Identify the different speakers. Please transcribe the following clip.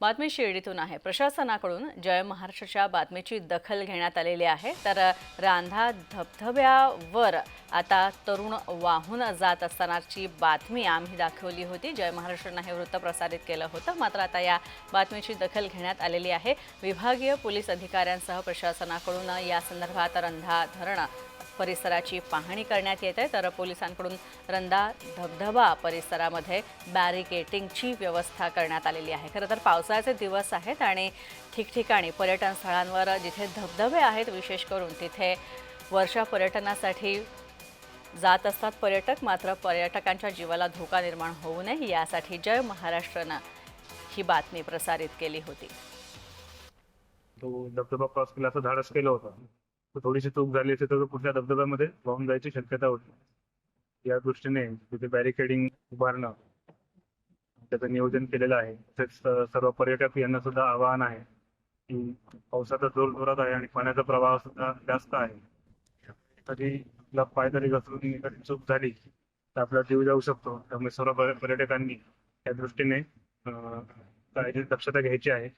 Speaker 1: बातमी शिर्डीतून आहे. प्रशासनाकडून जय महाराष्ट्रच्या बातमीची दखल घेण्यात आलेली आहे. तर रांधा धबधब्यावर आता तरुण वाहून जात असतानाची बातमी आम्ही दाखवली होती. जय महाराष्ट्रनं हे वृत्त प्रसारित केलं होतं. मात्र आता या बातमीची दखल घेण्यात आलेली आहे. विभागीय पोलीस अधिकाऱ्यांसह प्रशासनाकडून या संदर्भात रंधा धरण परिसराची पाहणी करण्यात येत. आहे तर पोलिसांकडून रंदा धबधबा परिसरामध्ये बॅरिकेटिंगची व्यवस्था करण्यात आलेली आहे. खरं तर पावसाळ्याचे दिवस आहेत आणि ठिकठिकाणी पर्यटन स्थळांवर जिथे धबधबे आहेत विशेष करून तिथे वर्षा पर्यटनासाठी जात असतात पर्यटक मात्र पर्यटकांच्या जीवाला धोका निर्माण होऊ नये यासाठी जय महाराष्ट्रानं ही बातमी प्रसारित केली होती.
Speaker 2: तो धबधबा क्रॉस केला असं धाडस केलं होतं. थोडीशी चूक झाली असेल तर पुढच्या धबधब्यामध्ये वाहून जायची शक्यता होती. या दृष्टीने तिथे बॅरिकेडिंग उभारणं त्याचं नियोजन केलेलं आहे. तसेच सर्व पर्यटक यांना सुद्धा आवाहन आहे की पावसाचा जोर जोरात आहे आणि पाण्याचा प्रवाह सुद्धा जास्त आहे. कधी आपला पाय तरी घसरून एखादी चूक झाली तर आपला जीव जाऊ शकतो. त्यामुळे सर्व पर्यटकांनी त्या दृष्टीने काळजी दक्षता घ्यायची आहे.